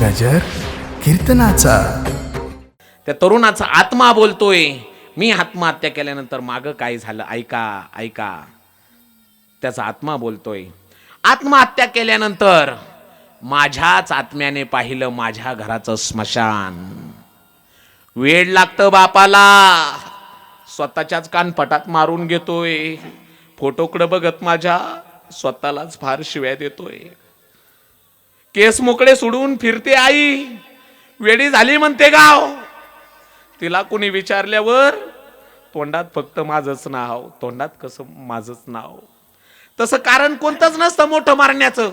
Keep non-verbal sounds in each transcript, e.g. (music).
गजर कीर्तनाचा. त्या तरुणाचा आत्मा बोलतोय मी आत्महत्या केल्यानंतर मागं काय झालं? ऐका ऐका. त्याचा आत्मा बोलतोय आत्महत्या केल्यानंतर माझ्याच आत्म्याने पाहिलं माझ्या घराचं स्मशान. वेळ लागतं बापाला. स्वतःच्याच कानपटात मारून घेतोय. फोटोकडं बघत माझ्या स्वतःलाच फार शिव्या देतोय. केस मोकळे सोडून फिरते आई. वेडी झाली म्हणते गाव. तिला कुणी विचारल्यावर तोंडात फक्त माझंच नाव तोंडात कसं माझंच नाव? तसं कारण कोणतंच नसतं मोठं मारण्याचं.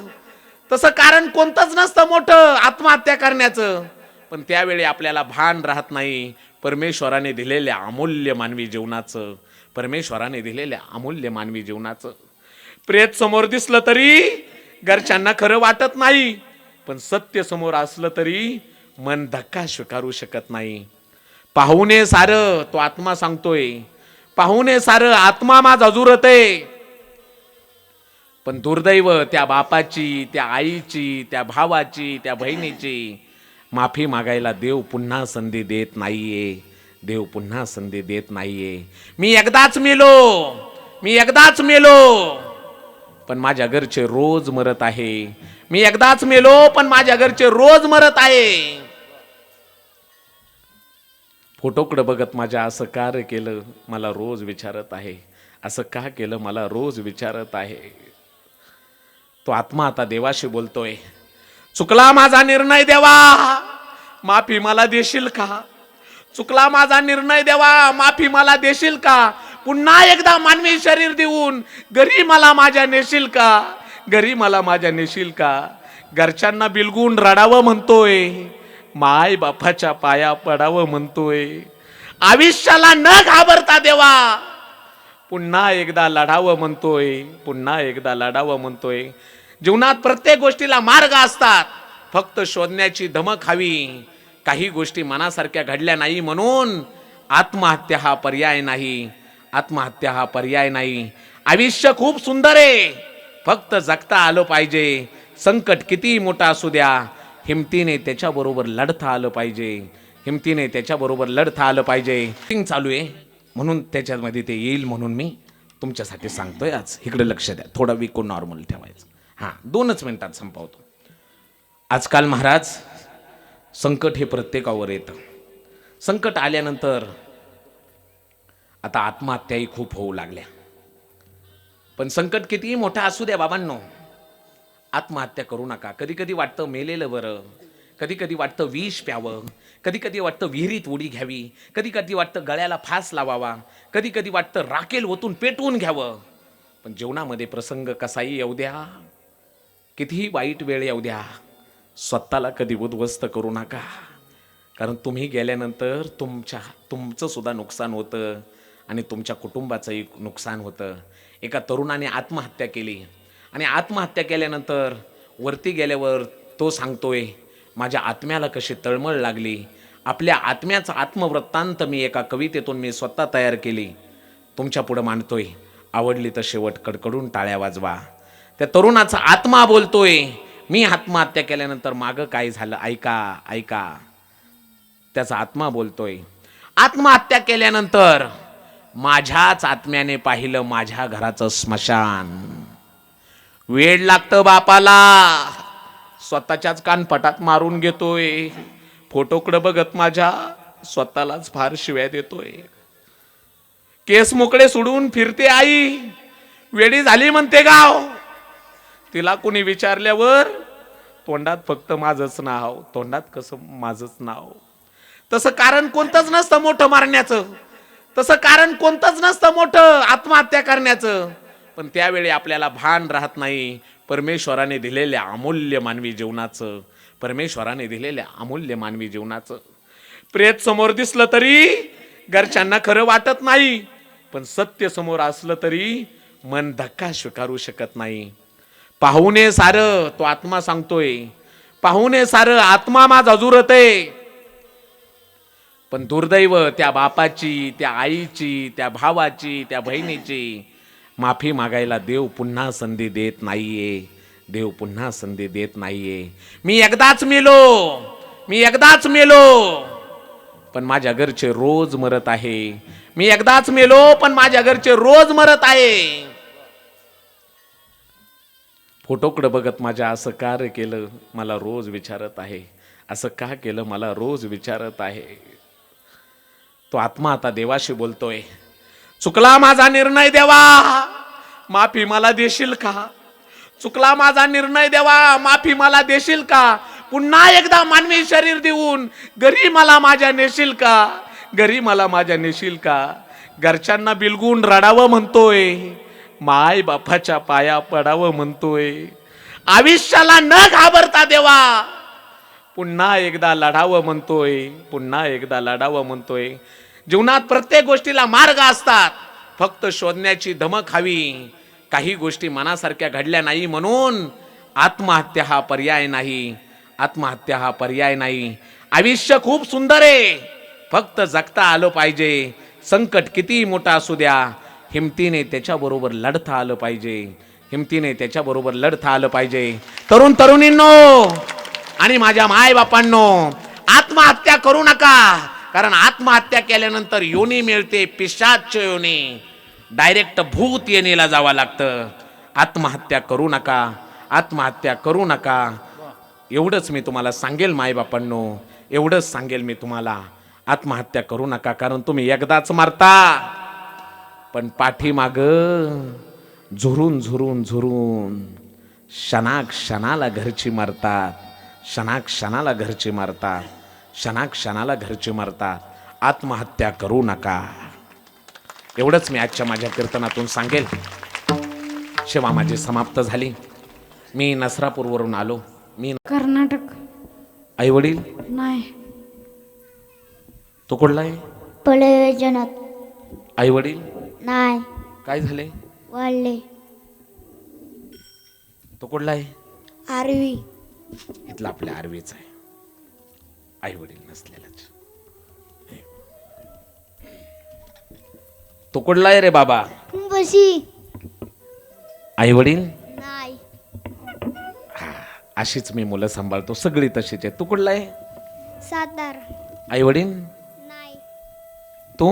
तसं कारण कोणतंच नसतं मोठं आत्महत्या करण्याचं. पण त्यावेळी आपल्याला भान राहत नाही. परमेश्वराने दिलेल्या अमूल्य मानवी जीवनाचं. परमेश्वराने दिलेल्या अमूल्य मानवी जीवनाचं. प्रेत समोर दिसलं तरी घरच्यांना खरं वाटत नाही. पण सत्य समोर असलं तरी मन धक्का स्वीकारू शकत नाही. पाहुणे सार तो आत्मा सांगतोय. पाहुणे सार आत्मा माझा जुरत आहे पण दुर्दैव त्या बापाची त्या आईची त्या भावाची त्या बहिणीची माफी मागायला देव पुन्हा संधी देत नाहीये. देव पुन्हा संधी देत नाहीये. मी एकदाच मेलो. मी एकदाच मेलो. पण माझ्या घरचे रोज मरत आहे. मी एकदाच मेलो पण माझ्या घरचे रोज मरत आहे. फोटोकडे बघत माझ्या असं कार्य केलं? मला रोज विचारत आहे. असं का केलं? मला रोज विचारत आहे. तो आत्मा आता देवाशी बोलतोय. चुकला माझा निर्णय देवा माफी मला देशील का? चुकला माझा निर्णय देवा माफी मला देशील का? पुन्हा एकदा मानवी शरीर देऊन घरी मला माझ्या नेशील का? घरी मला माझ्या नेशील का? घरच्यांना बिलगून रडावं म्हणतोय. माय बापाच्या पाया पडावं म्हणतोय. आयुष्याला न घाबरता देवा. पुन्हा एकदा लढावं म्हणतोय. पुन्हा एकदा लढावं म्हणतोय. जीवनात प्रत्येक गोष्टीला मार्ग असतात. फक्त शोधण्याची धमक हवी. काही गोष्टी मनासारख्या घडल्या नाही म्हणून आत्महत्या हा पर्याय नाही. आत्महत्या हा पर्याय नाही. आयुष्य खूप सुंदर आहे. फक्त जगता आलं पाहिजे. संकट कितीही मोठा असू द्या. हिमतीने त्याच्याबरोबर लढता आलं पाहिजे. हिमतीने त्याच्याबरोबर लढता आलं पाहिजे. टिंग चालू आहे. म्हणून त्याच्यामध्ये ते येईल म्हणून मी तुमच्यासाठी सांगतोय आज. इकडे लक्ष द्या. थोडा विको नॉर्मल ठेवायचं. हां दोनच मिनटात संपवतो. आजकाल महाराज संकट हे प्रत्येकावर येतं. संकट आल्यानंतर आता आत्महत्याही खूप होऊ लागल्या. पण संकट कितीही मोठा असू द्या बाबांनो आत्महत्या करू नका. कधी कधी वाटतं मेलेलं बरं कधी कधी वाटतं विष प्यावं कधी कधी वाटतं विहिरीत उडी घ्यावी कधी कधी वाटतं गळ्याला फास लावावा कधी कधी वाटतं राखेल ओतून पेटवून घ्यावं. पण जीवनामध्ये प्रसंग कसाही येऊ द्या कितीही वाईट वेळ येऊ द्या स्वतःला कधी उद्ध्वस्त करू नका. कारण तुम्ही गेल्यानंतर तुमच्या तुमचं सुद्धा नुकसान होतं. आणि तुमच्या कुटुंबाचंही नुकसान होतं. एका तरुणाने आत्महत्या केली. आणि आत्महत्या केल्यानंतर वरती गेल्यावर तो सांगतोय माझ्या आत्म्याला कशी तळमळ लागली. आपल्या आत्म्याचा आत्मवृत्तांत मी एका कवितेतून मी स्वतः तयार केली. तुमच्या पुढं मांडतोय आवडली तर शेवट कडकडून टाळ्या वाजवा. त्या तरुणाचा आत्मा बोलतोय मी आत्महत्या केल्यानंतर मागं काय झालं? ऐका ऐका. त्याचा आत्मा बोलतोय आत्महत्या केल्यानंतर माझ्याच आत्म्याने पाहिलं माझ्या घराचं स्मशान. वेळ लागतं बापाला. स्वतःच्याच कानपटात मारून घेतोय. फोटोकडं बघत माझ्या स्वतःलाच फार शिव्या देतोय. केस मोकळे सोडून फिरते आई. वेडी झाली म्हणते गाव. तिला कुणी विचारल्यावर तोंडात फक्त माझंच नाव तोंडात कसं माझंच नाव. तसं कारण कोणतंच नसतं मोठं मारण्याचं. तसं कारण कोणतंच नसतं मोठं आत्महत्या करण्याचं. पण त्यावेळी आपल्याला भान राहत नाही. परमेश्वराने दिलेल्या अमूल्य मानवी जीवनाचं. परमेश्वराने दिलेल्या अमूल्य मानवी जीवनाचं. प्रेत समोर दिसलं तरी घरच्यांना खरं वाटत नाही. पण सत्य समोर असलं तरी मन धक्का स्वीकारू शकत नाही. पाहुणे सारं तो आत्मा सांगतोय. पाहुणे सारं आत्मा माझा जुरत आहे. पण दुर्दैव त्या बापाची त्या आईची त्या भावाची त्या बहिणीची माफी मागायला देव पुन्हा संधी देत नाहीये. देव पुन्हा संधी देत नाहीये. मी एकदाच मेलो. मी एकदाच मेलो. पण माझ्या घरचे रोज मरत आहे. मी एकदाच मेलो पण माझ्या घरचे रोज मरत आहे. फोटोकडे बघत माझ्या असं का केलं? मला रोज विचारत आहे. असं का केलं? मला रोज विचारत आहे. तो आत्मा आता देवाशी बोलतोय. चुकला माझा निर्णय देवा माफी मला देशील का? चुकला माझा निर्णय देवा माफी मला देशील का? पुन्हा एकदा मानवी शरीर देऊन घरी मला माझ्या नेशील का? घरी मला माझ्या नेशील का? घरच्यांना बिलगून रडावं म्हणतोय माय बापाच्या पाया पडावं म्हणतोय. आयुष्याला न घाबरता देवा पुन्हा एकदा लढावं म्हणतोय पुन्हा एकदा लढावं म्हणतोय. जीवनात प्रत्येक गोष्टीला मार्ग असतात. फक्त शोधण्याची धमक हवी. काही गोष्टी मनासारख्या घडल्या नाही म्हणून आत्महत्या हा पर्याय नाही. आत्महत्या हा पर्याय नाही. आयुष्य खूप सुंदर आहे. फक्त जगता आलं पाहिजे. संकट किती मोठा असू द्या. हिमतीने त्याच्याबरोबर लढता आलं पाहिजे. हिमतीने त्याच्याबरोबर लढता आलं पाहिजे. तरुण तरुणींनो आणि माझ्या मायबापांनो आत्महत्या करू नका. कारण आत्महत्या केल्यानंतर योनी मिळते पिशाच योनी. डायरेक्ट भूत येणीला जावं लागतं. आत्महत्या करू नका आत्महत्या करू नका. एवढंच मी तुम्हाला सांगेल मायबापांनो. एवढंच सांगेल मी तुम्हाला. आत्महत्या करू नका कारण तुम्ही एकदाच मारता. पण पाठीमाग झुरून झुरून झुरून क्षणा क्षणाला घरची मारतात. क्षणा क्षणाला घरची मारतात क्षणा क्षणाला घरची मारतात आत्महत्या करू नका. एवढंच मी आजच्या माझ्या कीर्तनातून सांगेल. सेवा माझी समाप्त झाली. मी नसरापूरवरून आलो. मी कर्नाटक. आई वडील? नाही. तो कुठला आहे? आई वडील? नाही. काय झाले? वाढले. तो कुठला आहे? आरवी. इथला आपल्या आर्वीचा आहे. आई वडील नसलेलाच तो कुठला आहे रे बाबा? कुंभशी आई वडील नाही अशीच मी मुलं सांभाळतो सगळी तशीच आहे तू कुठला आहे? सातार. आई वडील नाही. तू?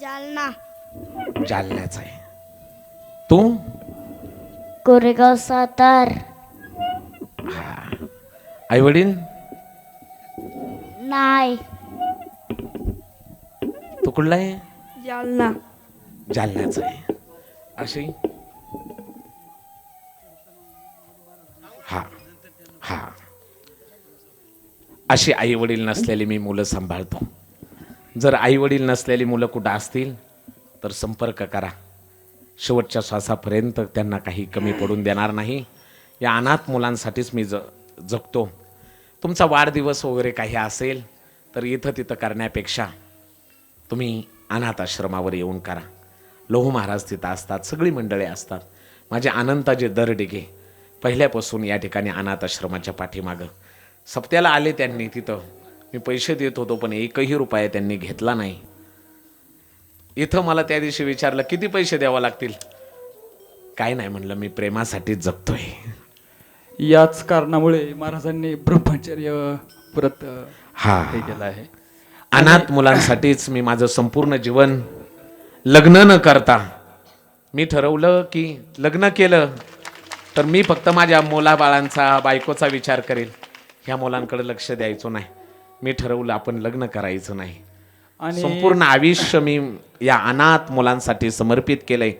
जालना. जालन्याचा आहे. तू? कोरेगाव सातार. आई वडील? नाही. तू कुठला आहे? जालना. जालन्याचा आहे. अशी हा हा. अशी आई वडील नसलेली मी मुलं सांभाळतो. जर आई वडील नसलेली मुलं कुठं असतील तर संपर्क करा. शेवटच्या श्वासापर्यंत त्यांना काही कमी पडून देणार नाही. या अनाथ मुलांसाठीच मी ज जगतो. तुमचा वाढदिवस वगैरे काही असेल तर इथं तिथं करण्यापेक्षा तुम्ही अनाथ आश्रमावर येऊन करा. लोह महाराज तिथं असतात सगळी मंडळे असतात. माझे अनंताचे दरडिगे पहिल्यापासून या ठिकाणी अनाथ आश्रमाच्या पाठीमागं. सप्त्याला आले त्यांनी तिथं. मी पैसे देत होतो पण एकही रुपया त्यांनी घेतला नाही. इथं मला त्या दिवशी विचारलं किती पैसे द्यावं लागतील? काय नाही म्हणलं मी प्रेमासाठीच जगतोय. याच कारणामुळे महाराजांनी ब्रह्मचर्य व्रत अ, हा. केलं आहे. अनाथ मुलांसाठीच मी माझं संपूर्ण जीवन लग्न न करता मी ठरवलं की लग्न केलं तर मी फक्त माझ्या मुलाबाळांचा बायकोचा विचार करेल. ह्या मुलांकडे लक्ष द्यायचो नाही. मी ठरवलं आपण लग्न करायचं नाही. आणि संपूर्ण आयुष्य मी या अनाथ मुलांसाठी समर्पित केलंय.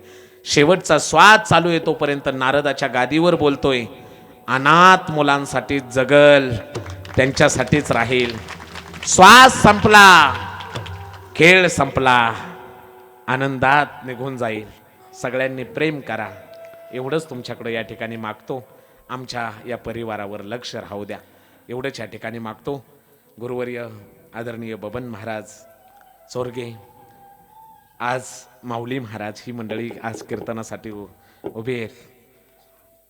शेवटचा श्वास चालू आहे तोपर्यंत नारदाच्या गादीवर बोलतोय. अनाथ मुलांसाठी जगल त्यांच्यासाठीच राहील. श्वास संपला खेळ संपला आनंदात निघून जाईल. सगळ्यांनी प्रेम करा. एवढंच तुमच्याकडं या ठिकाणी मागतो. आमच्या या परिवारावर लक्ष राहू द्या. एवढंच या ठिकाणी मागतो. गुरुवर्य आदरणीय बबन महाराज चोरगे आज माऊली महाराज ही मंडळी आज कीर्तनासाठी उ- उभी आहेत.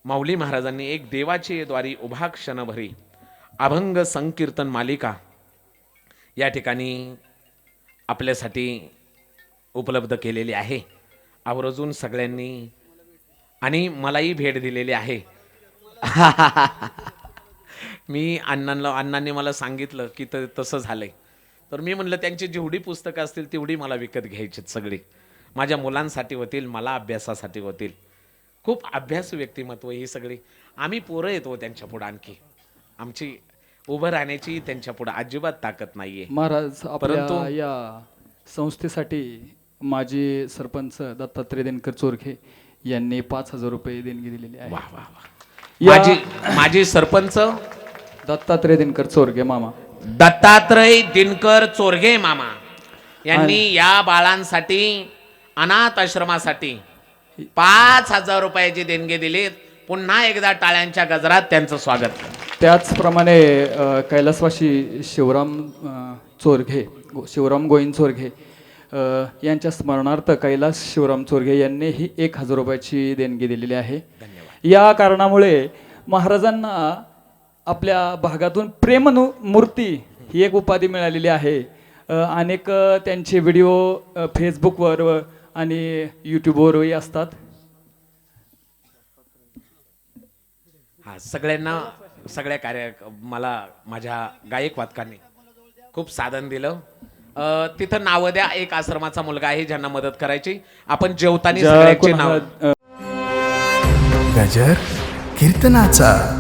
माऊली महाराजांनी एक देवाची द्वारी उभा क्षणभरी अभंग संकीर्तन मालिका या ठिकाणी आपल्यासाठी उपलब्ध केलेली आहे. आवर्जून सगळ्यांनी आणि मलाही भेट दिलेली आहे. (laughs) मी अण्णांना अण्णांनी मला सांगितलं की त तसं झालंय. तर मी म्हणलं त्यांची जेवढी पुस्तकं असतील तेवढी मला विकत घ्यायची सगळी. माझ्या मुलांसाठी होतील मला अभ्यासासाठी होतील. खूप अभ्यास व्यक्तिमत्व ही सगळी. आम्ही पोरं येतो त्यांच्या पुढं आणखी. आमची उभं राहण्याची त्यांच्या पुढं अजिबात ताकद नाहीये. महाराज परंतु- या संस्थेसाठी माजी सरपंच दत्तात्रय दिनकर चोरखे यांनी पाच हजार रुपये देणगी दिलेली आहे. वा वा वा. या- माझी माझी सरपंच? दत्तात्रय दिनकर चोरगे मामा. दत्तात्रय दिनकर चोरगे मामा. यांनी या बाळांसाठी अनाथ आश्रमासाठी पाच हजार रुपयाची देणगी दिलीत. पुन्हा एकदा टाळ्यांच्या गजरात त्यांचं स्वागत. त्याचप्रमाणे अ, कैलासवासी शिवराम चोरघे शिवराम गोविंद चोरघे यांच्या स्मरणार्थ कैलास शिवराम चोरघे यांनीही एक हजार रुपयाची देणगी दिलेली आहे. या कारणामुळे महाराजांना आपल्या भागातून प्रेमनु मूर्ती ही एक उपाधी मिळालेली आहे. अनेक त्यांचे व्हिडिओ फेसबुकवर आणि यूट्यूबवरही असतात. हा सगळ्यांना सगळ्या कार्य मला माझ्या गायक वादकांनी खूप साधन दिलं. अ, तिथं नावं द्या एक आश्रमाचा मुलगा आहे ज्यांना मदत करायची. आपण जेवताना सगळ्यांची नाव. गजर कीर्तनाचा.